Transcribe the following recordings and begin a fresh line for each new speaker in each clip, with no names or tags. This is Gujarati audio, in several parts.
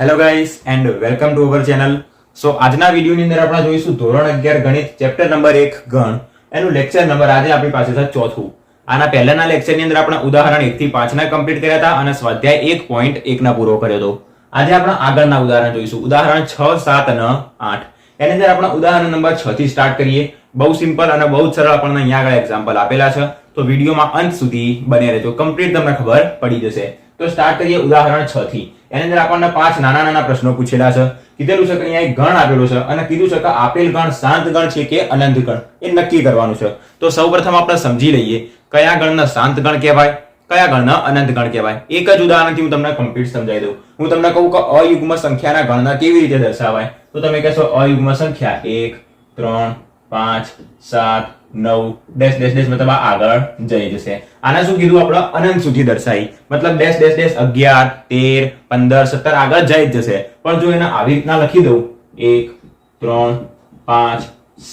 Hello guys and welcome to our channel so આજના વિડીયોની અંદર આપણે જોઈશું ધોરણ અગિયાર ગણિત ચેપ્ટર નંબર એક ગણ. એનું લેક્ચર નંબર આજે આપણી પાસે છે ચોથું. આના પહેલાના લેક્ચરની અંદર આપણે ઉદાહરણ એકથી પાંચના કમ્પ્લીટ કર્યા હતા અને સ્વાધ્યાય એક પોઈન્ટ એકના પૂરો કર્યો હતો. આજે આપણે આગળના ઉદાહરણ જોઈશું. ઉદાહરણ છ, સાત અને આઠ. એની અંદર આપણે ઉદાહરણ નંબર છ થી સ્ટાર્ટ કરીએ. બહુ સિમ્પલ અને બહુ સરળ આપણને અહીંયા આગળ એક્ઝામ્પલ આપેલા છે. તો વિડીયોમાં અંત સુધી બને રહેજો. કમ્પ્લીટ તમને ખબર પડી જશે. તો સ્ટાર્ટ કરીએ ઉદાહરણ છ થી. એની અંદર આપણને પાંચ નાના નાના પ્રશ્નો પૂછેલા છે. કીધેલું છે કે અહીંયા એક ગણ આપેલો છે અને કીધું છે કે આપેલ ગણ શાંત ગણ છે કે અનંત ગણ? એ નક્કી કરવાનું છે. તો સૌપ્રથમ આપણે સમજી લઈએ, કયા ગણને શાંત ગણ કહેવાય, કયા ગણને અનંત ગણ કહેવાય? એક જ ઉદાહરણથી હું તમને કમ્પ્લીટ સમજાવી દઉં. હું તમને કહું કે અયુગ્મ સંખ્યાના ગણના કેવી રીતે દર્શાવાય? તો તમે કહેશો અયુગ્મ સંખ્યા એક, ત્રણ, પાંચ, સાત નવ ડેશ ડેશ ડેશ મતલબ આગળ જઈ જશે. આના શું કીધું આપણે? અનંત સુધી દર્શાવી મતલબ ડેશ ડેશ ડેશ અગિયાર, તેર, પંદર, સત્તર, આગળ જઈ જ જશે. પણ જો એને આવી રીતના લખી દઉં, એક, ત્રણ, પાંચ,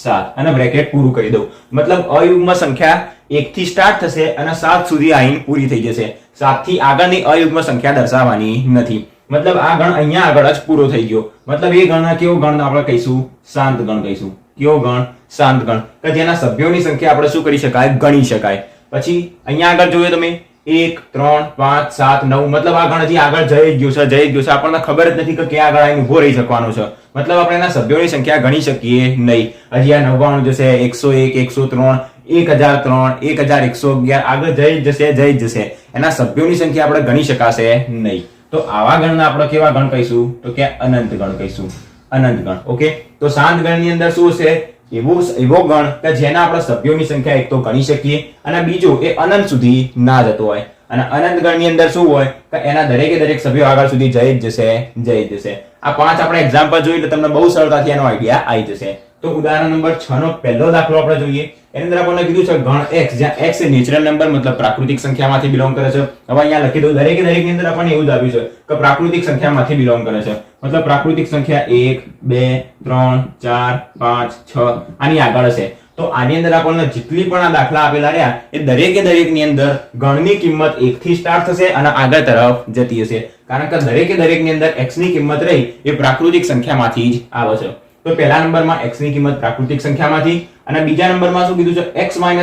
સાત, અને બ્રેકેટ પૂરું કરી દઉં. મતલબ અયુગ્મ સંખ્યા એક થી સ્ટાર્ટ થશે અને સાત સુધી આવીને પૂરી થઈ જશે. સાતથી આગળની અયુગ્મ સંખ્યા દર્શાવવાની નથી. મતલબ આ ગણ અહીંયા આગળ જ પૂરો થઈ ગયો. મતલબ એ ગણના કેવો ગણ આપણે કહીશું? શાંત ગણ કહીશું. કેવો ગણ? શાંત ગણ. કે જેના સભ્યોની સંખ્યા આપણે શું કરી શકાય? ગણી શકાય. પછી અહીંયા આગળ જોઈએ તમે? એક, ત્રણ, પાંચ, સાત, નવ. મતલબ આ ગણ હજી આગળ જઈ ગયું છે, જઈ ગયું છે. આપણને ખબર જ નથી કે ક્યાં આગળ આવીને ઊભો રહી શકવાનો છે. મતલબ આપણે એના સભ્યોની સંખ્યા ગણી શકીએ નહીં. હજી આ નવ્વાણું જશે, એકસો એક, એકસો ત્રણ, એક હજાર ત્રણ, એક હજાર એકસો અગિયાર. આગળ જઈ જશે જઈ જશે. એના સભ્યોની સંખ્યા આપણે ગણી શકાશે નહીં. તો આવા ગણના આપણે કેવા ગણ કહીશું? તો કે અનંત ગણ કહીશું. અનંત ગણ ઓકે તો શાંત ગણની અંદર શું છે એવો એવો ગણ કે જેના આપણે સભ્યોની સંખ્યા એક તો ગણી શકીએ અને બીજું એ અનંત સુધી ના જતો હોય. અને અનંત ગણની અંદર શું હોય? કે એના દરેકે દરેક સભ્યો આગળ સુધી જઈ જ જશે, જઈ જશે. આ પાંચ આપણે એક્ઝામ્પલ જોઈ તો તમને બહુ સરળતાથી એનો આઈડિયા આવી જશે. તો ઉદાહરણ નંબર 6 નો પહેલો દાખલો આપણે જોઈએ. એની અંદર આપણને કીધું છે ગણ x, જ્યાં x એ નેચરલ નંબર મતલબ પ્રાકૃતિક સંખ્યામાંથી બિલોંગ કરે છે. હવે અહીંયા લખી દઉં. દરેકે દરેકની અંદર આપણને એવું જ છે કે પ્રાકૃતિક સંખ્યામાંથી બિલોંગ કરે છે. મતલબ પ્રાકૃતિક સંખ્યા 1 2 3 4 5 6 આની આગળ હશે. તો આની અંદર આપણને જેટલી પણ આ દાખલા આપેલા રહ્યા, એ દરેકે દરેકની અંદર ગણની કિંમત 1 થી સ્ટાર્ટ થશે અને આગળ તરફ જતી હશે. કારણ કે દરેકે દરેકની અંદર x ની કિંમત રહી, એ પ્રાકૃતિક સંખ્યામાંથી જ આવે છે. તો પહેલા નંબરમાં x ની કિંમત પ્રાકૃતિક સંખ્યામાંથી અને બીજા નંબરમાં શું કીધું છે? x 1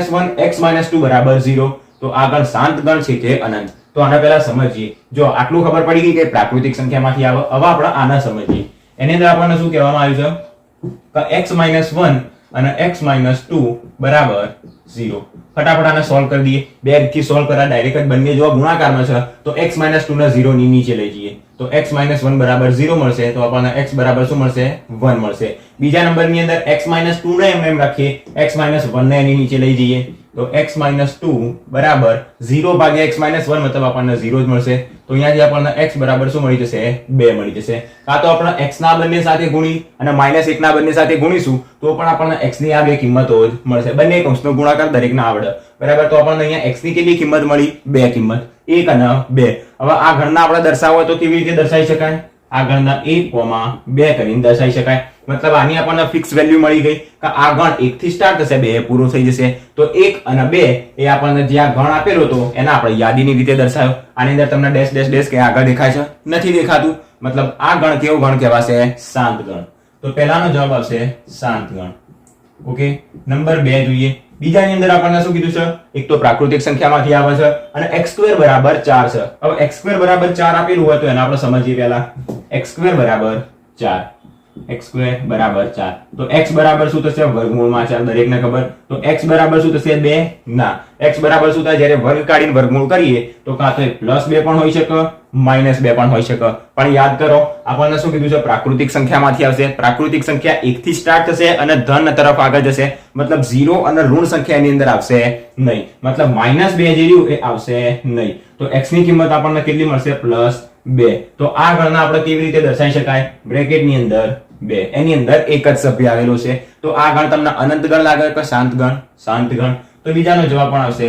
x 2 બરાબર 0 તો આગળ શાંત ગણ છે તે અનંત. તો આના પહેલા સમજીએ. જો આટલું ખબર પડી ગઈ કે પ્રાકૃતિક સંખ્યામાંથી આવે, હવે આપણે આના સમજીએ. એની અંદર આપણને શું કહેવામાં આવ્યું છે? કે x 1 અને x 2 બરાબર 0 ફટાફટ આને સોલ્વ કરી દઈએ. બેથી સોલ્વ કરા ડાયરેક્ટ જ બંને જો ગુણાકારમાં છે. તો x 2 ને 0 ની નીચે લઈ જઈએ. તો x 1 બરાબર 0 મળશે તો આપણને x બરાબર શું મળશે? 1 મળશે. બીજા નંબરની અંદર x 2 ને એમ એમ રાખીએ. x 1 ને એની નીચે લઈ જઈએ. તો x 2 બરાબર 0 ભાગ્યા x 1 મતલબ આપણને 0 જ મળશે. તો અહીંયાથી આપણને x બરાબર શું મળી જશે? 2 મળી જશે. કાં તો આપણે x ના બંને સાથે ગુણી અને -1 ના બંને સાથે ગુણીશું, તો પણ આપણને x ની આ બે કિંમતો જ મળશે. બંને કૌંસનો ગુણાકાર દરેકના આવડે. બરાબર? તો આપણને અહીંયા x ની કેટલી કિંમત મળી? બે કિંમત. એક અને બે. હવે આ ગણના આપણે દર્શાવવા હોય તો કેવી રીતે દર્શાવી શકાય? આ ગણના એક કોમા બે કરીને દર્શાવી શકાય. મતલબ આની આપણને ફિક્સ વેલ્યુ મળી ગઈ કે આ ગણ એક થી સ્ટાર્ટ થશે, બે પૂરો થઈ જશે. તો એક અને બે એ આપણને જે આ ગણ આપેલો હતો, એના આપણે યાદીની રીતે દર્શાવ્યો. આની અંદર તમને ડેશ ડેશ ડેશ કે આગળ દેખાય છે? નથી દેખાતું. મતલબ આ ગણ કેવો ગણ કહેવાશે? શાંત ગણ. તો પહેલાનો જવાબ આવશે શાંત ગણ. ઓકે? નંબર બે જોઈએ. બીજાની અંદર આપણને શું કીધું છે? એક તો પ્રાકૃતિક સંખ્યામાંથી આવે છે અને એક્સ સ્ક્વેર બરાબર ચાર છે. હવે એક્સ સ્ક્વેર બરાબર ચાર આપેલું હોય તો એને આપણે સમજીએ પહેલા. એક્સ સ્ક્વેર બરાબર 4 x સ્ક્વેર બરાબર 4 તો x બરાબર શું થશે? વર્ગમૂળમાં 4 દરેકને ખબર? તો x બરાબર શું થશે 2 ના. x બરાબર શું થાય? જ્યારે વર્ગ કાઢીને વર્ગમૂળ કરીએ, તો કાં તો પ્લસ 2 પણ હોઈ શકે, માઇનસ 2 પણ હોઈ શકે. પણ યાદ કરો, આપણને શું કીધું છે? પ્રાકૃતિક સંખ્યામાંથી આવશે. પ્રાકૃતિક સંખ્યા 1 થી સ્ટાર્ટ થશે અને ધન તરફ આગળ જશે. મતલબ 0 અને ઋણ સંખ્યાની અંદર આવશે નહીં. મતલબ માઇનસ 2 જે રહ્યું, એ આવશે નહીં. તો x ની કિંમત આપણને કેટલી મળશે? પ્લસ બે. તો આ ગણના આપણે કેવી રીતે દર્શાવી શકાય? બ્રેકેટની અંદર બે. એની અંદર એક જ સભ્ય આવેલો છે. તો આ ગણ તમને અનંત ગણ લાગે કે શાંત ગણ શાંત ગણ તો બીજાનો જવાબ પણ આવશે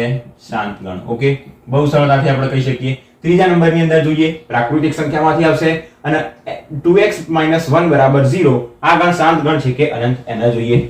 શાંત ગણ ઓકે? બહુ સરળતાથી આપણે કહી શકીએ. ત્રીજા નંબરની અંદર જોઈએ. પ્રાકૃતિક સંખ્યામાંથી આવશે. અને 2x 1 બરાબર 0 આ ગણ શાંત ગણ છે કે અનંત? એને જોઈએ.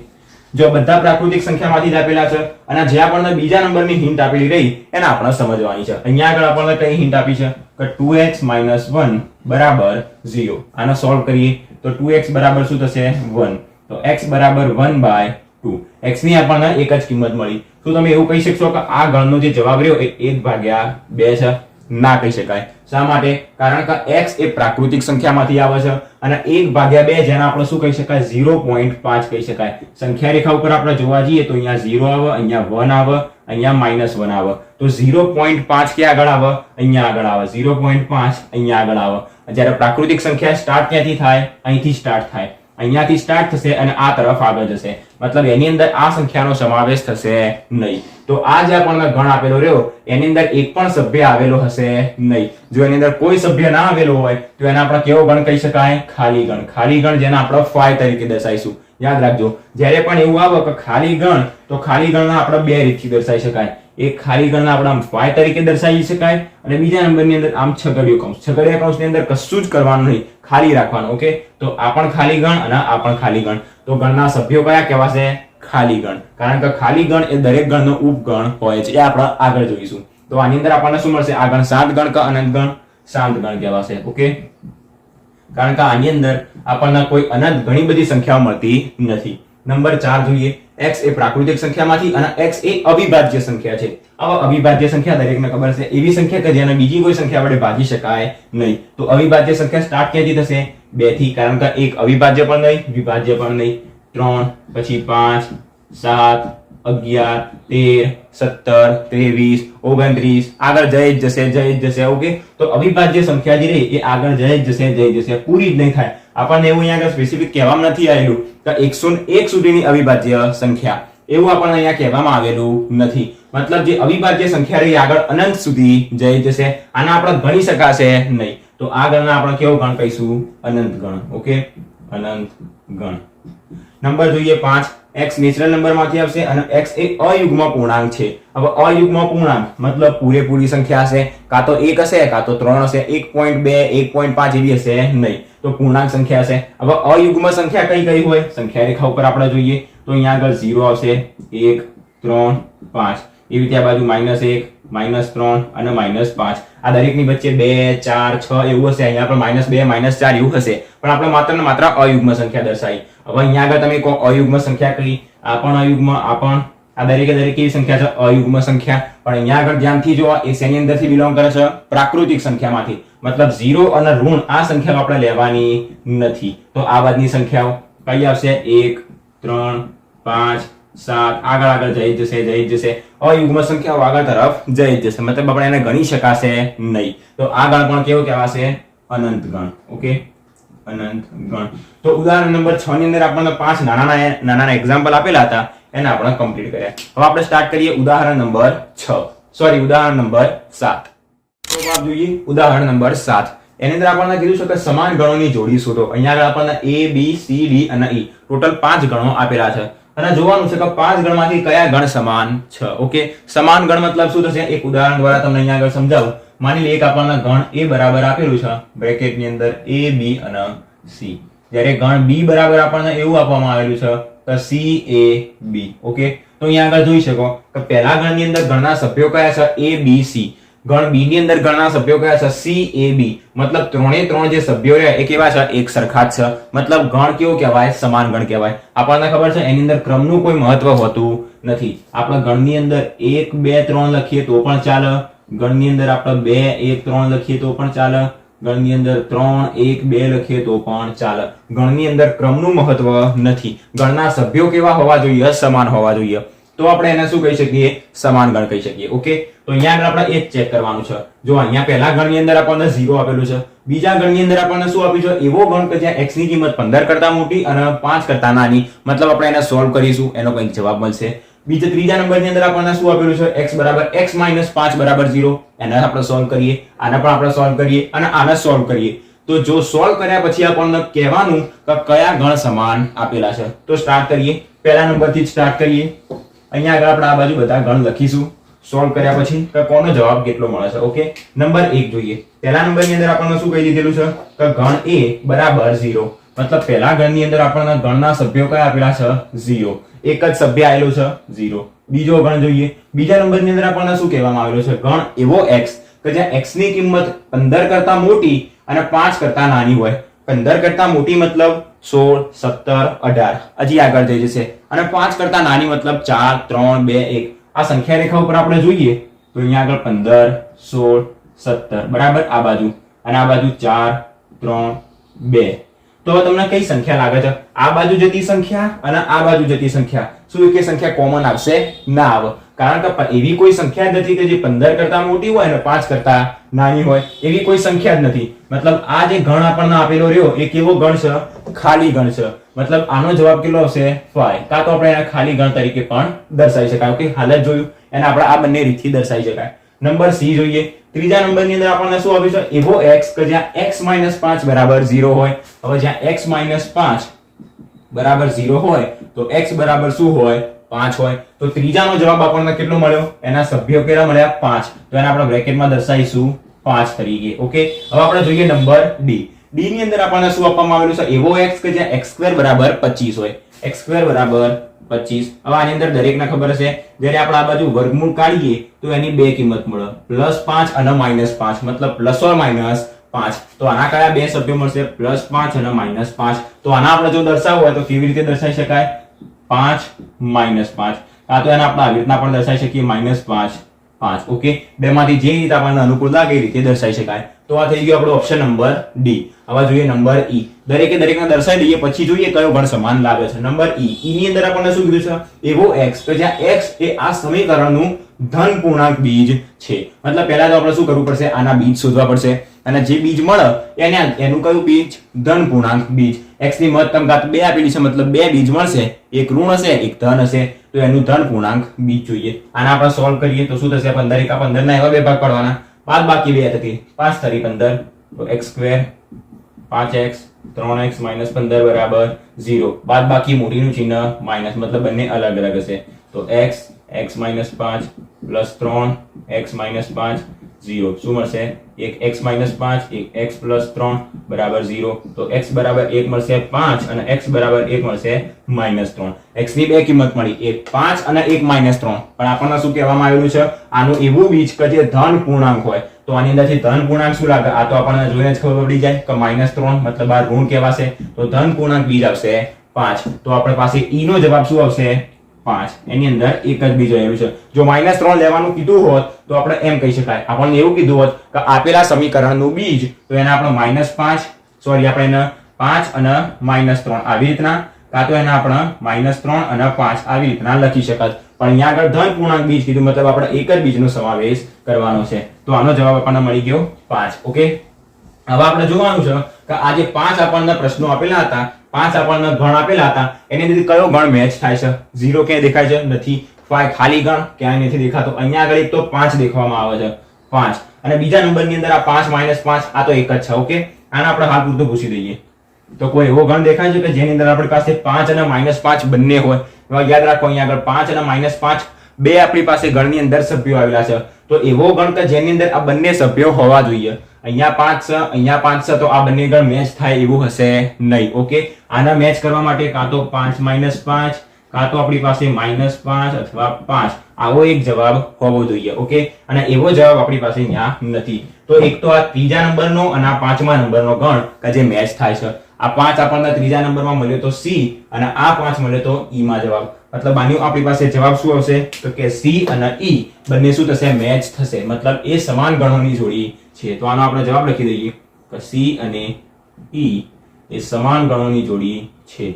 જો બધા પ્રાકૃતિક સંખ્યામાંથી જ આપેલા છે અને જે આપણને બીજા નંબરની હિન્ટ આપેલી રહી, એને આપણે સમજવાની છે. અહીંયા આગળ આપણને કઈ હિન્ટ આપી છે? કે 2x 1 બરાબર 0 આને સોલ્વ કરીએ. તો 2x બરાબર શું થશે? 1 તો x બરાબર 1 બાય 2 x ની આપણને એક જ કિંમત મળી. શું તમે એવું કહી શકશો કે આ ગણનો જે જવાબ રહ્યો એ 1 ભાગ્યા 2 છે? ના કહી શકાય. શા માટે? કારણ કે x એ પ્રાકૃતિક સંખ્યામાંથી આવે છે અને 1 ભાગ્યા 2 જેને આપણે શું કહી શકાય? 0.5 કહી શકાય. સંખ્યા રેખા ઉપર આપણે જોવા જઈએ તો અહીંયા 0 આવે, અહીંયા 1 આવે. અહીંયા માઇનસ વન આવે. તો 0.5 ક્યાં આગળ આવે? અહીંયા આગળ આવે. 0.5 અહીંયા આગળ આવે. જ્યારે પ્રાકૃતિક સંખ્યા સ્ટાર્ટ ક્યાંથી થાય? અહીંથી સ્ટાર્ટ થાય. અહીંયાથી સ્ટાર્ટ થશે અને આ તરફ આગળ જશે. મતલબ એની અંદર આ સંખ્યાનો સમાવેશ થશે નહીં. તો આ જે આપણને ગણ આપેલો રહ્યો, એની અંદર એક પણ સભ્ય આવેલો હશે નહીં. જો એની અંદર કોઈ સભ્ય ના આવેલો હોય, તો એને આપણે કેવો ગણ કહી શકાય? ખાલી ગણ. ખાલી ગણ જેને આપણે ફાય તરીકે દર્શાવીશું. યાદ રાખજો. જ્યારે પણ એવું આવે કે ખાલી ગણ, તો ખાલી ગણના આપણે બે રીતથી દર્શાવી શકાય. એક ખાલી ગણના આપણે આમ ફાય તરીકે દર્શાવી શકાય અને બીજા નંબરની અંદર આમ છગડીયો કૌંસ. છગડીયા કૌંસની અંદર કશું જ કરવાનું નહીં. ખાલી રાખવાનું, ઓકે? તો આ પણ ખાલી ગણ અને આ પણ ખાલી ગણ. તો ગણના સભ્યો કયા કહેવાશે? ખાલી ગણ. કારણ કે ખાલી ગણ એ દરેક ગણનો ઉપગણ હોય છે. એ આપણે આગળ જોઈશું. તો આની અંદર આપણને શું મળશે? આ ગણ શાંત ગણ કે અનંત ગણ? શાંત ગણ કહેવાશે, ઓકે? કારણ કે આની અંદર આપણને કોઈ અનંત ઘણી બધી સંખ્યાઓ મળતી નથી. નંબર ચાર જોઈએ. એક્સ એ પ્રાકૃતિક સંખ્યામાંથી અને એક્સ એ અવિભાજ્ય સંખ્યા છે. આવા અવિભાજ્ય સંખ્યા દરેકને ખબર છે. એવી સંખ્યા કે જેને બીજી કોઈ સંખ્યા વડે ભાગી શકાય નહીં. તો અવિભાજ્ય સંખ્યા સ્ટાર્ટ ક્યાંથી થશે? બેથી, કારણ કે એક અવિભાજ્ય પણ નહીં વિભાજ્ય પણ નહીં. ત્રણ, પછી પાંચ, સાત અગિયાર, તેર, સત્તર, ત્રેવીસ, ઓગણત્રીસ, આગળ જઈ જ જશે જઈ જ જશે ઓકે તો અવિભાજ્ય સંખ્યા જે રહી, એ આગળ જઈ જ જશે જઈ જશે, પૂરી જ નહીં થાય. આપણને એવું અહીંયા આગળ સ્પેસિફિક કહેવામાં નથી આવેલું કે એકસો એક સુધીની અવિભાજ્ય સંખ્યા. એવું આપણને અહીંયા કહેવામાં આવેલું નથી. મતલબ જે અવિભાજ્ય સંખ્યા રહી આગળ અનંત સુધી જઈ જશે. આને આપણે ગણી શકાશે નહીં. તો આ ગણના આપણે કેવો ગણ કહીશું? અનંત ગણ ઓકે અનંત ગણ. નંબર જોઈએ પાંચ. એક્સ નેચરલ નંબરમાંથી આવશે અને એક્સ એ અયુગ્મ પૂર્ણાંક છે. હવે અયુગ્મ પૂર્ણાંક મતલબ પૂરેપૂરી સંખ્યા હશે. કાં તો એક હશે, કાં તો ત્રણ હશે, એક પોઈન્ટ બે, એક પોઈન્ટ પાંચ એવી હશે નહીં. તો પૂર્ણાંક સંખ્યા હશે. હવે અયુગ્મ સંખ્યા કઈ કઈ હોય? સંખ્યા રેખા ઉપર આપણે જોઈએ. તો અહીંયા આગળ ઝીરો આવશે. એક, ત્રણ, પાંચ. એવી રીતે આ બાજુ માઇનસ એક માઇનસ ત્રણ અને માઇનસ પાંચ. આ દરેકની વચ્ચે બે, ચાર, છ એવું હશે. અહીંયા પણ માઇનસ બે, માઇનસ ચાર એવું હશે. પણ આપણે માત્ર ને માત્ર અયુગ્મ સંખ્યા દર્શાવી. હવે અહીંયા આગળ તમે કહો અયુગ્મ સંખ્યા કઈ? આ પણ અયુગ્મ, આ પણ. આ દરેકે દરેક કેવી સંખ્યા છે? અયુગ્મ સંખ્યા. પણ અહીંયા આગળ ધ્યાનથી જોવા એ શેની અંદરથી બિલોંગ કરે છે? પ્રાકૃતિક સંખ્યામાંથી. મતલબ ઝીરો અને ઋણ, આ સંખ્યાઓ આપણે લેવાની નથી. તો આ બાદની સંખ્યાઓ કઈ આવશે? એક, ત્રણ, પાંચ સાત, આગળ આગળ જઈ જશે જઈ જશે અયુગ્મ સંખ્યાઓ આગળ તરફ. જઈ જશે મતલબ આપણે એને ગણી શકાશે નહીં. તો આગળ પણ કેવું કહેવાશે? અનંત ગણ. ઓકે? અનંત ગણ. તો ઉદાહરણ નંબર છ ની અંદર આપણને પાંચ નાના નાના એક્ઝામ્પલ આપેલા હતા. એને આપણે કમ્પ્લીટ કર્યા. હવે આપણે સ્ટાર્ટ કરીએ ઉદાહરણ નંબર છ. સોરી ઉદાહરણ નંબર સાત. તો આપ જોઈએ, ઉદાહરણ નંબર સાત. એની અંદર આપણને કીધું છે કે સમાન ગણોની જોડી શોધો. અહીંયા આગળ આપણને એ બી સી ડી અને ઈ ટોટલ પાંચ ગણો આપેલા છે. અને જોવાનું છે કે પાંચ ગણમાંથી કયા ગણ સમાન છે. ઓકે? સમાન ગણ મતલબ શું થશે? એક ઉદાહરણ દ્વારા તમને અહીંયા આગળ સમજાવું. માની લે એક આપણને ગણ એ બરાબર આપેલું છે. બ્રેકેટની અંદર એ, બી અને સી. જ્યારે ગણ બી બરાબર આપણને એવું આપવામાં આવેલું છે, તો સી, એ, બી. ઓકે? તો અહીંયા આગળ જોઈ શકો કે પહેલા ગણની અંદર ગણના સભ્યો કયા છે? એ, બી c ગણ બી ની અંદર ગણના સભ્યો કયા છે? સી એ બી મતલબ ત્રણે ત્રણ જે સભ્યો રહ્યા એ કેવા છે? એક સરખા જ છે. મતલબ ગણ કેવો કહેવાય? સમાન ગણ કહેવાય. આપણને ખબર છે એની અંદર ક્રમનું કોઈ મહત્વ હોતું નથી. આપણે ગણની અંદર એક, બે, ત્રણ લખીએ તો પણ ચાલે. ગણની અંદર આપણે બે, એક, ત્રણ લખીએ તો પણ ચાલે. ગણની અંદર ત્રણ, એક, બે લખીએ તો પણ ચાલે. ગણની અંદર ક્રમનું મહત્વ નથી. ગણના સભ્યો કેવા હોવા જોઈએ? સમાન હોવા જોઈએ. તો આપણે એને શું કહી શકીએ? સમાન ગણ કહી શકીએ. ઓકે તો અહીંયા આગળ આપણે એ જ ચેક કરવાનું છે. જો અહીંયા પહેલા ગણની અંદર આપણને ઝીરો આપેલું છે. બીજા ગણની અંદર આપણને શું આપ્યું છે? એવો ગણ કે જ્યાં x ની કિંમત 15 કરતા મોટી અને પાંચ કરતા નાની. મતલબ આપણે એને સોલ્વ કરીશું. એનો કંઈક જવાબ મળશે. બીજા, ત્રીજા નંબરની અંદર આપણને શું આપેલું છે? x બરાબર x 5 બરાબર ઝીરો એને આપણે સોલ્વ કરીએ. આને પણ આપણે સોલ્વ કરીએ અને આને સોલ્વ કરીએ. તો જો સોલ્વ કર્યા પછી આપણને કહેવાનું કે કયા ગણ સમાન આપેલા છે. તો સ્ટાર્ટ કરીએ. પહેલા નંબરથી સ્ટાર્ટ કરીએ. અહીંયા આગળ આપણે આ બાજુ બધા ગણ લખીશું. સોલ્વ કર્યા પછી કે કોનો જવાબ કેટલો મળે છે ઓકે નંબર 1 જોઈએ. પહેલા નંબરની અંદર આપણને શું કહી દીધેલું છે? કે ગણ a બરાબર 0 મતલબ પહેલા ગણની અંદર આપણને ગણના સભ્યો કયા આપેલા છે? ઝીરો એક જ સભ્ય આવેલો છે? ઝીરો બીજો ગણ જોઈએ. બીજા નંબરની અંદર આપણને શું કહેવામાં આવેલો છે? ગણ એવો x કે જ્યાં x ની કિંમત 15 કરતા મોટી અને 5 કરતા નાની હોય. 15 કરતા મોટી મતલબ 16 17 18 હજી આગળ જઈ જશે. અને પાંચ કરતા નાની મતલબ 4 3 2 1 આ સંખ્યા રેખા ઉપર આપણે જોઈએ તો અહીંયા આગળ 15 16 17 બરાબર આ બાજુ. અને આ બાજુ 4 3 2 તો તમને કઈ સંખ્યા લાગે છે? આ બાજુ જતી સંખ્યા અને આ બાજુ જતી સંખ્યા. શું કે સંખ્યા કોમન આવશે? ના આવે. કારણ કે એવી કોઈ સંખ્યા નથી કે જે 15 કરતા મોટી હોય અને પાંચ કરતા નાની હોય. એવી કોઈ સંખ્યા જ નથી. મતલબ આ જે ગણ આપણને આપેલો રહ્યો, એ કેવો ગણ છે? ખાલી ગણ છે. મતલબ આનો જવાબ કેટલો આવશે? ફાઈવ કાં તો આપણે એને ખાલી ગણ તરીકે પણ દર્શાવી શકાય. ઓકે, હાલ જ જોયું. એને આપણે આ બંને રીતથી દર્શાવી શકાય. નંબર સી જોઈએ. ત્રીજા નંબરની અંદર આપણને શું આપ્યું છે? એવો એક્સ કે જ્યાં એક્સ માઇનસ પાંચ બરાબર ઝીરો હોય. હવે જ્યાં એક્સ માઇનસ 5 બરાબર ઝીરો હોય, તો એક્સ બરાબર શું હોય? પાંચ હોય. તો ત્રીજાનો જવાબ આપણને કેટલો મળ્યો? એના સભ્યો કેટલા મળ્યા પાંચ. તો એને આપણે બ્રેકેટમાં દર્શાવીશું પાંચ તરીકે. ઓકે? હવે આપણે જોઈએ નંબર ડી. ડી ની અંદર આપણને શું આપવામાં આવેલું છે? એવો એક્સ કે જ્યાં x2 બરાબર 25 હોય. x2 બરાબર 25 હવે આની અંદર દરેકને ખબર હશે. જ્યારે આપણે આ બાજુ વર્ગમૂળ કાઢીએ, તો એની બે કિંમત મળે. પ્લસ પાંચ અને માઇનસ પાંચ. મતલબ પ્લસ ઓર માઇનસ 5 તો આના કયા બે સભ્યો મળશે? પ્લસ પાંચ અને માઇનસ પાંચ. તો આના આપણે જો દર્શાવવું હોય તો કેવી રીતે દર્શાવી શકાય? પાંચ માઇનસ પાંચ. કાં તો એને આપણે આવી રીતના પણ દર્શાવી શકીએ. Minus 5 5 okay? બેમાંથી જે રીતે આપણને અનુકૂળ લાગે એ રીતે દર્શાવી શકાય. તો આ થઈ ગયો આપણો ઓપ્શન નંબર ડી આવા જોઈએ નંબર ઈ દરેકે દરેકને દર્શાવી દઈએ, પછી જોઈએ કયો ગણ સમાન લાગે છે. નંબર ઈ ઈ ની અંદર આપણને શું કીધું છે? એવો એક્સ તો જ્યાં એક્સ એ આ સમીકરણનું ધન પૂર્ણાંક બીજ છે. મતલબ પહેલા તો આપણે શું કરવું પડશે? આના બીજ શોધવા પડશે. અને જે બીજ મળે, એને એનું કયું બીજ? ધન પૂર્ણાંક બીજ. એક્સની મહત્તમ ઘાત બે આપેલી છે, મતલબ બે બીજ મળશે. એક ઋણ હશે, એક ધન હશે. તો એનું ધન પૂર્ણાંક બીજ જોઈએ. આના આપણે સોલ્વ કરીએ તો શું થશે? પંદર એકા પંદર ના એવા બે ભાગ પાડવાના. બાદ બાકી બે થતી પાંચ તરી પંદર, તો એક્સ સ્ક્વેર, પાંચ એક્સ, ત્રણ એક્સ, માઇનસ પંદર બરાબર ઝીરો. બાદ બાકી મોટીનું ચિહ્ન, માઇનસ મતલબ બંને અલગ અલગ હશે. તો એક્સ એક્સ માઇનસ પાંચ, પ્લસ ત્રણ, એક્સ માઇનસ પાંચ, ઝીરો. શું મળશે? એક એક્સ માઇનસ પાંચ, એક એક્સ પ્લસ ત્રણ બરાબર ઝીરો તો એક્સ બરાબર એક મળશે પાંચ અને એક્સ બરાબર એક મળશે માઇનસ ત્રણ. એક્સની બે કિંમત મળી એક પાંચ અને એક માઇનસ ત્રણ. પણ આપણને શું કહેવામાં આવેલું છે? આનું એવું બીજ કે જે ધન પૂર્ણાંક હોય. તો આની અંદરથી ધન પૂર્ણાંક શું લાગે? આ તો આપણને જોઈને જ ખબર પડી જાય કે માઇનસ ત્રણ મતલબ આ ઋણ કહેવાશે. તો ધન પૂર્ણાંક બીજ આવશે પાંચ. તો આપણે પાસે ઈ નો જવાબ શું આવશે? પાંચ. એની અંદર એક જ બીજો આવ્યું છે. જો માઇનસ ત્રણ લેવાનું કીધું હોત, તો આપણે એમ કહી શકાય. આપણને એવું કીધું હોત કે આપેલા સમીકરણનું બીજ, તો એને આપણે માઇનસ પાંચ સોરી આપણે એને પાંચ અને માઇનસ ત્રણ. આવી રીતના, કાં તો એને આપણે માઇનસ ત્રણ અને પાંચ આવી રીતના લખી શકાત પણ અહીંયા આગળ ધન પૂર્ણાંક બીજ કીધું, મતલબ આપણે એક જ બીજનો સમાવેશ કરવાનો છે. તો આનો જવાબ આપણને મળી ગયો પાંચ. ઓકે? હવે આપણે જોવાનું છે કે આ જે પાંચ આપણને પ્રશ્નો આપેલા હતા પાંચ આપણને ગણ આપેલા હતા. એની અંદર કયો ગણ મેચ થાય છે? ઝીરો ક્યાંય દેખાય છે? નથી. ફાઈવ ખાલી ગણ, ક્યાંય નથી દેખાતો. અહીંયા આગળ એક તો પાંચ દેખવામાં આવે છે. પાંચ. અને બીજા નંબરની અંદર આ પાંચ માઇનસ પાંચ, આ તો એક જ છે ઓકે આને આપણે હાલ પૂરતું પૂછી દઈએ. તો કોઈ એવો ગણ દેખાય છે કે જેની અંદર આપણી પાસે પાંચ અને માઇનસ પાંચ બંને હોય? યાદ રાખો અહીંયા આગળ, પાંચ અને માઇનસ પાંચ બે આપણી પાસે ગણની અંદર સભ્યો આવેલા છે. તો એવો ગણ કે જેની અંદર આ બંને સભ્યો હોવા જોઈએ. અહીંયા પાંચ છ, અહીંયા પાંચ છ, તો આ બંને ગણ મેચ થાય એવું હશે નહીં ઓકે આના મેચ કરવા માટે કાં તો પાંચ માઇનસ પાંચ, કાં તો આપણી પાસે માઇનસ પાંચ અથવા પાંચ. આવો એક જવાબ હોવો જોઈએ ઓકે અને એવો જવાબ આપણી પાસે અહીંયા નથી. તો એક તો આ ત્રીજા નંબરનો અને આ પાંચમા નંબરનો ગણ કે જે મેચ થાય છે. આ પાંચ આપણને ત્રીજા નંબરમાં મળ્યો તો સી અને આ પાંચ મળ્યો તો ઈમાં જવાબ. મતલબ આની આપણી પાસે જવાબ શું આવશે? તો કે સી અને ઈ બંને શું થશે? મેચ થશે. મતલબ એ સમાન ગણોની જોડી છે. તો આનો આપણે જવાબ લખી દઈએ. કે સી અને ઈ એ સમાન ગણોની જોડી છે.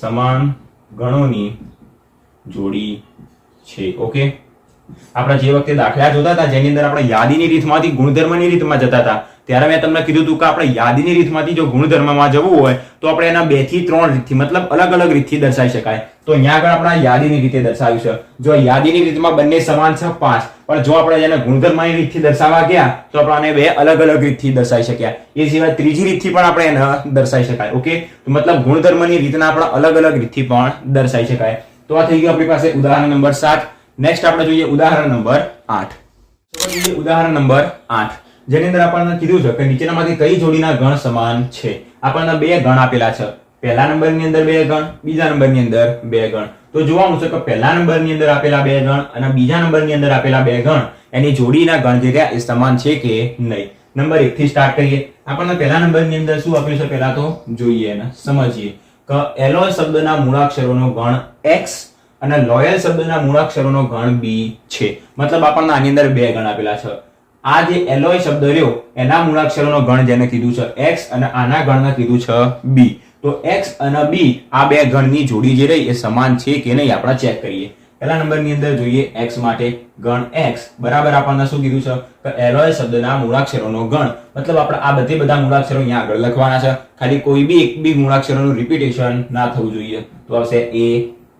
સમાન ગણોની જોડી છે. ઓકે? આપણે જે વખતે દાખલા જોતા હતા, જેની અંદર આપણે યાદીની રીતમાંથી ગુણધર્મની રીતમાં જતા હતા ત્યારે મેં તમને કીધું હતું કે આપણે યાદીની રીતમાંથી જો ગુણધર્મમાં જવું હોય, તો આપણે એના બેથી ત્રણ રીતથી, મતલબ અલગ અલગ રીતથી દર્શાવી શકાય. તો અહીંયા આગળ આપણે યાદીની રીતે દર્શાવ્યું છે. જો યાદીની રીતમાં બંને સમાન છે, પાંચ. પણ જો આપણે એને ગુણધર્મની રીતથી દર્શાવવા ગયા, તો આપણે બે અલગ અલગ રીતથી દર્શાવી શક્યા. એ સિવાય ત્રીજી રીતથી પણ આપણે એને દર્શાવી શકાય, ઓકે? મતલબ ગુણધર્મની રીતના આપણે અલગ અલગ રીતથી પણ દર્શાવી શકાય. તો આ થઈ ગયું આપણી પાસે ઉદાહરણ નંબર સાત. નેક્સ્ટ આપણે જોઈએ ઉદાહરણ નંબર આઠ. ઉદાહરણ નંબર આઠ. જેની અંદર આપણને કીધું છે કે નીચેનામાંથી કઈ જોડીના ગણ સમાન છે? આપણને બે ગણ આપેલા છે. પહેલા નંબરની અંદર બે ગણ, બીજા નંબરની અંદર બે ગણ. તો જોવાનું છે કે પહેલા નંબરની અંદર આપેલા બે ગણ અને બીજા નંબરની અંદર આપેલા બે ગણ, એની જોડીના ગણ જે રહ્યા એ સમાન છે કે નહીં? નંબર એક થી સ્ટાર્ટ કરીએ. આપણને પહેલા નંબરની અંદર શું આપ્યું છે? પહેલા તો જોઈએ અને સમજીએ. કે, એલોય શબ્દના મૂળાક્ષરોનો ગણ એક્સ અને લોયલ શબ્દના મૂળાક્ષરોનો ગણ બી છે. મતલબ આપણને આની અંદર બે ગણ આપેલા છે. આ જે એલોય શબ્દ રહ્યો, એના મૂળાક્ષરોનો ગણ જેને કીધું છે એક્સ અને આના ગણને કીધું છે બી. તો એક્સ અને બી આ બે ગણની જોડી જે રહી, એ સમાન છે કે નહીં, આપણે ચેક કરીએ. પહેલા નંબરની અંદર જોઈએ એક્સ માટે ગણ એક્સ. બરાબર આપણને શું કીધું છે? કે એલોય શબ્દના મૂળાક્ષરોનો ગણ. મતલબ આપણે આ બધે બધા મૂળાક્ષરો અહીંયા આગળ લખવાના છે. ખાલી કોઈ બી એક બી મૂળાક્ષરોનું રિપીટેશન ના થવું જોઈએ. તો આવશે એ,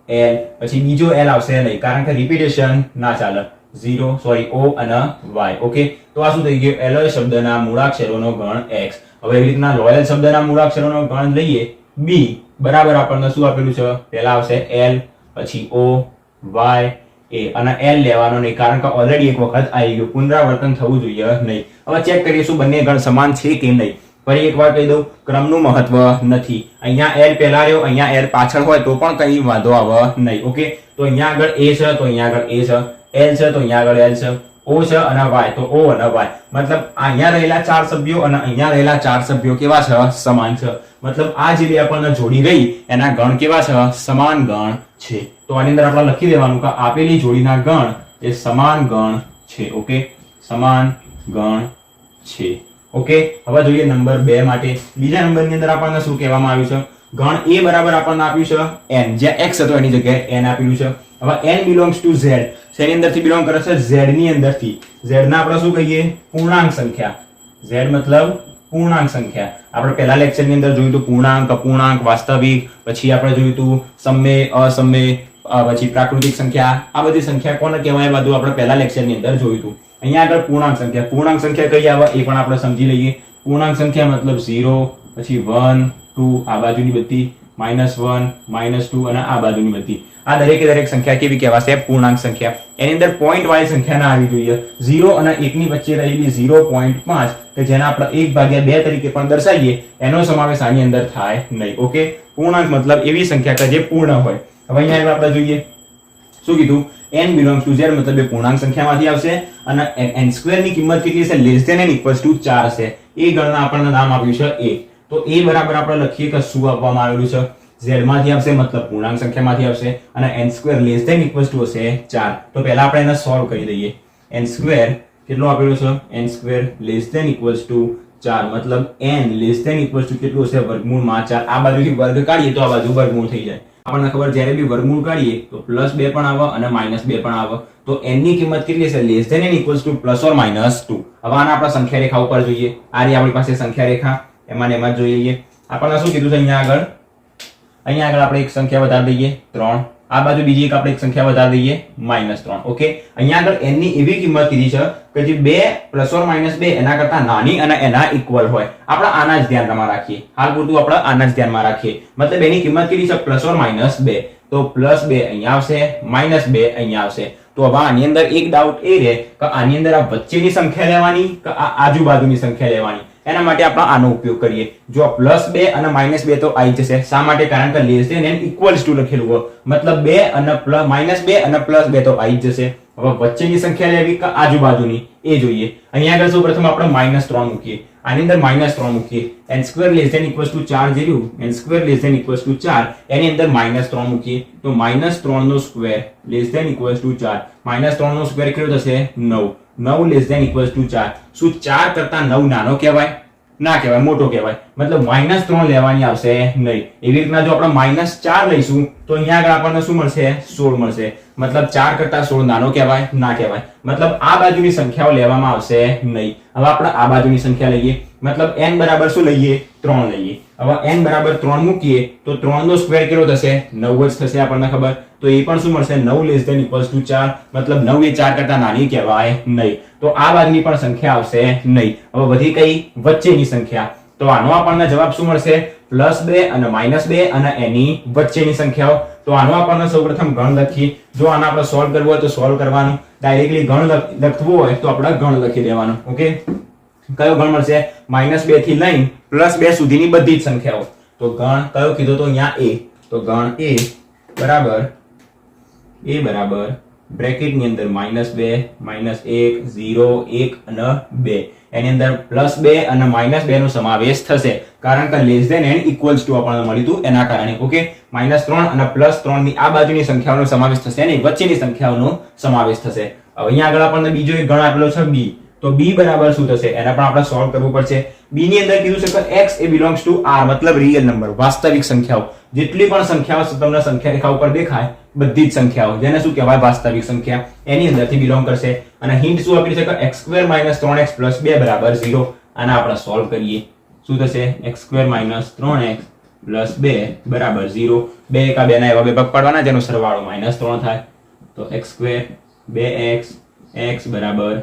એલ, પછી બીજો એલ આવશે નહીં, કારણ કે રિપીટેશન ના ચાલે. ઝીરો, સોરી, ઓ અને વાય. ઓકે તો આ શું થઈ ગયું? એલોય શબ્દના મૂળાક્ષરોનો ગણ એક્સ. હવે એવી રીતના લોયલ શબ્દના મૂળાક્ષરોનો ગણ લઈએ. બી, બરાબર આપણને શું આપેલું છે? પહેલા આવશે એલ, પછી ઓ, વાય, એ. અને એલ લેવાનો નહીં, કારણ કે ઓલરેડી એક વખત આવી ગયું. પુનરાવર્તન થવું જોઈએ નહીં. હવે ચેક કરીએ શું બંને ગણ સમાન છે કે નહીં. ફરી એક વાર કહી દઉં, ક્રમનું મહત્વ નથી. અહીંયા એલ પહેલા રહ્યો, અહીંયા એલ પાછળ હોય તો પણ કંઈ વાંધો આવે નહીં. ઓકે તો અહીંયા આગળ એ છે, તો અહીંયા આગળ એ છે. L છે, તો અહીંયા આગળ એલ છે. ઓ છે અને વાય, તો ઓ અને વાય. મતલબ અહીંયા રહેલા ચાર સભ્યો અને અહીંયા રહેલા ચાર સભ્યો કેવા છે? સમાન છે. મતલબ આ જે બે આપણને જોડી રહી એના ગણ કેવા છે? સમાન ગણ છે. તો આની અંદર આપણે લખી દેવાનું કે આપેલી જોડીના ગણ એ સમાન ગણ છે, ઓકે? સમાન ગણ છે. ઓકે? હવે જોઈએ નંબર બે માટે. બીજા નંબરની અંદર આપણને શું કહેવામાં આવ્યું છે? ગણ એ બરાબર આપણને આપ્યું છે એન જ્યાં એક્સ હતો એની જગ્યાએ એન આપેલું છે. હવે n બિલોંગ્સ ટુ z. શેની અંદરથી બિલોંગ કરે છે z ની અંદરથી. Z ના આપણે શું કહીએ? પૂર્ણાંક સંખ્યા. Z મતલબ પૂર્ણાંક સંખ્યા. આપણે પહેલા લેક્ચરની અંદર જોયું હતું પૂર્ણાંક, અપૂર્ણાંક, વાસ્તવિક, પછી આપણે જોયું હતું સમય અસમય પછી પ્રાકૃતિક સંખ્યા. આ બધી સંખ્યા કોને કહેવાય? બધું આપણે પહેલા લેક્ચરની અંદર જોયું હતું. અહીંયા આગળ પૂર્ણાંક સંખ્યા. પૂર્ણાંક સંખ્યા કઈ આવે? એ પણ આપણે સમજી લઈએ. પૂર્ણાંક સંખ્યા મતલબ ઝીરો પછી વન ટુ આ બાજુની બધી માઇનસ વન માઇનસ ટુ અને આ બાજુની બધી. આ દરેકે દરેક સંખ્યા કેવી કહેવાશે? પૂર્ણાંક સંખ્યા. એની અંદર પોઈન્ટ વાળી સંખ્યા ના આવી જોઈએ. ઝીરો અને એકની વચ્ચે રહેલી ઝીરો પોઈન્ટ પાંચ, કે જેને આપણે એક ભાગ્યા બે તરીકે પણ દર્શાવીએ, એનો સમાવેશ આની અંદર થાય નહીં. ઓકે? પૂર્ણાંક મતલબ એવી સંખ્યા કે જે પૂર્ણ હોય. હવે અહીંયા આપણે જોઈએ. શું કીધું? N belongs ટુ ઝેડ મતલબ એ પૂર્ણાંક સંખ્યામાંથી આવશે અને n સ્ક્વેરની કિંમત કેટલી છે less than n equals to 4 છે એ ગણના આપણને નામ આપ્યું છે a. તો a બરાબર આપણે લખીએ કે શું આપવામાં આવેલું છે? Z માંથી આવશે, મતલબ પૂર્ણાંક સંખ્યામાંથી આવશે અને n square less than equals to હશે ચાર. તો પહેલા આપણે એને સોલ્વ કરી દઈએ. એન સ્ક્વેર કેટલો આપેલો છે? N square less than equals to ચાર. મતલબ n less than equals to કેટલું હશે? વર્ગમૂળમાં ચાર. આ બાજુથી વર્ગ કાઢીએ તો આ બાજુ વર્ગમૂળ થઈ જાય. આપણને ખબર જ્યારે બી વર્ગમૂળ કાઢીએ તો પ્લસ બે પણ આવે અને માઇનસ બે પણ આવે. તો n ની કિંમત કેટલી છે less than n equals to plus or minus two હવે આને આપણે સંખ્યા રેખા ઉપર જોઈએ. આ રહી આપણી પાસે સંખ્યા રેખા એમાં ને એમાં જ જોઈ લઈએ. આપણને શું કીધું છે અહીંયા આગળ? અહીંયા આગળ આપણે એક સંખ્યા વધારી દઈએ, ત્રણ. આ બાજુ બીજી એક આપણે એક સંખ્યા વધારી દઈએ, માઇનસ ત્રણ. ઓકે? અહીંયા આગળ એનની એવી કિંમત કીધી છે કે જે બે પ્લસ ઓર માઇનસ બે એના કરતા નાની અને એના ઇક્વલ હોય. આપણે આના જ ધ્યાનમાં રાખીએ. હાલ પૂરતું આપણે આના જ ધ્યાનમાં રાખીએ. મતલબ એની કિંમત કીધી છે પ્લસ ઓર માઇનસ બે. તો પ્લસ બે અહીંયા આવશે માઇનસ બે અહીંયા આવશે. તો હવે આની અંદર એક ડાઉટ એ રહે કે આની અંદર આ વચ્ચેની સંખ્યા લેવાની કે આ આજુબાજુની સંખ્યા લેવાની? એના માટે આપણે આનો ઉપયોગ કરીએ. જો પ્લસ બે અને માઇનસ બે તો આવી જશે. શા માટે? કારણ કે less than n equals to લખેલું હોય. મતલબ બે અને પ્લસ માઇનસ બે અને પ્લસ બે તો આવી જશે. હવે વચ્ચેની સંખ્યા લેવી કે આજુબાજુની? એ જોઈએ. અહીંયા આગળ સૌ પ્રથમ આપણે માઇનસ ત્રણ મૂકીએ. આની અંદર માઇનસ ત્રણ મૂકીએ. N square less than equals to ચાર જે રહ્યું n square less than equals to ચાર, એની અંદર માઇનસ ત્રણ મૂકીએ. તો માઇનસ ત્રણ નો square less than equals to ચાર. માઇનસ ત્રણ નો સ્ક્વેર કેટલો થશે? નવ. નવ લેસ ધેન ઇક્વલ્સ ટુ ચાર. શું ચાર કરતા નવ નાનો કહેવાય? ના કહેવાય, મોટો કહેવાય. મતલબ માઇનસ ત્રણ લેવાની આવશે નહીં. એવી રીતના જો આપણે માઇનસ ચાર લઈશું, તો અહીંયા આગળ આપણને શું મળશે? સોળ મળશે. મતલબ ચાર કરતા સોળ નાનો કહેવાય, ના કહેવાય. મતલબ આ બાજુની સંખ્યાઓ લેવામાં આવશે નહીં. હવે આપણે આ બાજુની સંખ્યા લઈએ. મતલબ n બરાબર શું લઈએ? ત્રણ લઈએ. હવે n બરાબર ત્રણ મૂકીએ, તો ત્રણ નો સ્ક્વેર કેટલો થશે? નવ જ થશે આપણને ખબર. તો એ પણ શું મળશે? નવ લેસ ધેન ઇક્વલ્સ ટુ ચાર. મતલબ નવ એ ચાર કરતા નાની કહેવાય નહીં. તો આ બાજુની પણ સંખ્યા આવશે નહીં. હવે વધી કઈ વચ્ચેની સંખ્યા. તો આનો આપણને જવાબ શું મળશે? પ્લસ બે અને માઇનસ બે અને એની વચ્ચેની સંખ્યાઓ. તો આનો આપણને સૌપ્રથમ ગણ લખીએ જો આને આપણે સોલ્વ કરવું હોય તો સોલ્વ કરવાનું. ડાયરેક્ટલી ગણ લખ- લખવું હોય તો આપણે ગણ લખી દેવાનું. ઓકે કયો ગણ મળશે? માઇનસ બેથી લઈને પ્લસ બે સુધીની બધી જ સંખ્યાઓ. તો ગણ કયો કીધો તો અહીંયા એ. તો ગણ એ બરાબર એ બરાબર બ્રેકેટની અંદર માઇનસ બે, માઇનસ એક, ઝીરો, એક અને બે. એની અંદર પ્લસ બે અને માઇનસ બે નો સમાવેશ થશે. કારણ કે less than and equals to આપણને મળ્યું હતું એના કારણે. ઓકે માઇનસ ત્રણ અને પ્લસ ત્રણની આ બાજુની સંખ્યાઓનો સમાવેશ થશે એની વચ્ચેની સંખ્યાઓનો સમાવેશ થશે. હવે અહીંયા આગળ આપણને બીજો એક ગણ આપેલો છે બી તો બી બરાબર શું થશે? એના પણ આપણે સોલ્વ કરવું પડશે. બી ની અંદર કીધું છે કે x A belongs to R મતલબ રિયલ નંબર વાસ્તવિક સંખ્યાઓ. જેટલી પણ સંખ્યાઓ તમને સંખ્યા રેખા ઉપર દેખાય બધી જ સંખ્યાઓ. જેને શું કહેવાય? વાસ્તવિક સંખ્યા. એની અંદરથી બિલોંગ કરશે. અને હિન્ટ શું આપી છે કે x સ્ક્વેર માઇનસ ત્રણ એક્સ પ્લસ બે બરાબર ઝીરો આને આપણે સોલ્વ કરીએ. શું થશે? એક્સ સ્ક્વેર માઇનસ ત્રણ એક્સ પ્લસ બે બરાબર ઝીરો બે એકા બે ના એવા બે ભાગ પાડવાના, જેનો સરવાળો માઇનસ ત્રણ થાય. તો એક્સ સ્ક્વેર બે એક્સ એક્સ બરાબર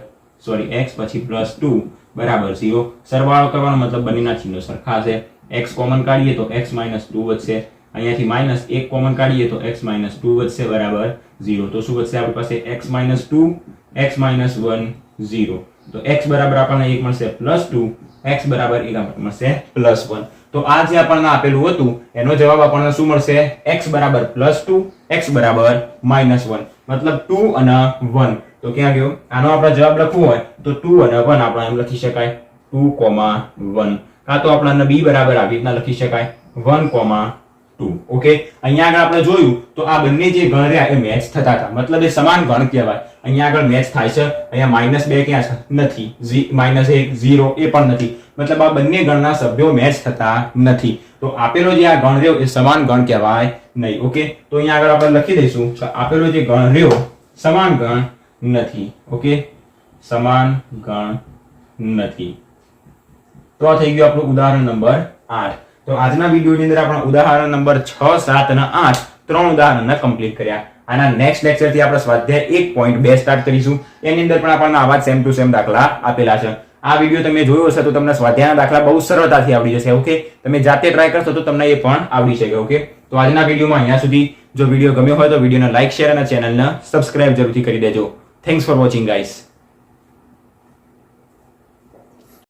સોરી એક્સ પછી પ્લસ ટુ બરાબર ઝીરો સરવાળો કરવાનો મતલબ બંનેના ચિહ્નો સરખા છે એક્સ કોમન કાઢીએ તો એક્સ માઇનસ ટુ વધશે. અહીંયાથી માઇનસ એક કોમન કાઢીએ તો એક્સ માઇનસ ટુ વધશે બરાબર ઝીરો. તો શું વધશે? આપણી પાસે x minus two, x minus one, zero. તો એક્સ બરાબર આપણને એક મળશે પ્લસ ટુ, એક્સ બરાબર એક મળશે પ્લસ વન. તો આ જે આપણને આપેલું હતું, એનો જવાબ આપણને શું મળશે? એક્સ બરાબર પ્લસ ટુ, એક્સ બરાબર માઇનસ વન. મતલબ ટુ અને વન. તો ક્યાં ગયો? આનો આપણે જવાબ લખવો હોય તો ટુ અને વન આપણે એમ લખી શકાય. Two comma one. કાં તો આપણને બી બરાબર આવી રીતના લખી શકાય. વન કોમા ટુ ઓકે અહીંયા આગળ આપણે જોયું, તો આ બંને જે ગણ રહ્યા, એ મેચ થતા હતા. મતલબ એ સમાન ગણ કહેવાય. અહીંયા આગળ મેચ થાય છે. અહીંયા માઇનસ બે ક્યાં છે? નથી. માઇનસ એક ઝીરો એ પણ નથી. મતલબ આ બંને ગણના સભ્યો મેચ થતા નથી. તો આપેલો જે આ ગણ રહ્યો, એ સમાન ગણ કહેવાય નહીં. ઓકે તો અહીંયા આગળ આપણે લખી દઈશું. કે આપેલો જે ગણ રહ્યો, સમાન ગણ નથી. ઓકે સમાન ગણ નથી. તો આ થઈ ગયું આપણું ઉદાહરણ નંબર આઠ. તો આજના વિડીયોની અંદર આપણે ઉદાહરણ નંબર છ, સાત અને આઠ ત્રણ ઉદાહરણને કમ્પ્લીટ કર્યા. આના નેક્સ્ટ લેક્ચરથી આપણે સ્વાધ્યાય એક પોઈન્ટ બે સ્ટાર્ટ કરીશું. એની અંદર પણ આપણને આવા સેમ ટુ સેમ દાખલા આપેલા છે. આ વીડિયો તમે જોયો હશે તો તમને સ્વાધ્યાયના દાખલા બહુ સરળતાથી આવડી જશે ઓકે તમે જાતે ટ્રાય કરશો તો તમને એ પણ આવડી શકે ઓકે તો આજના વિડીયોમાં અહીંયા સુધી. જો વીડિયો ગમ્યો હોય તો વિડીયોને લાઇક શેર અને ચેનલને સબસ્ક્રાઇબ જરૂરથી કરી દેજો. Thanks for watching guys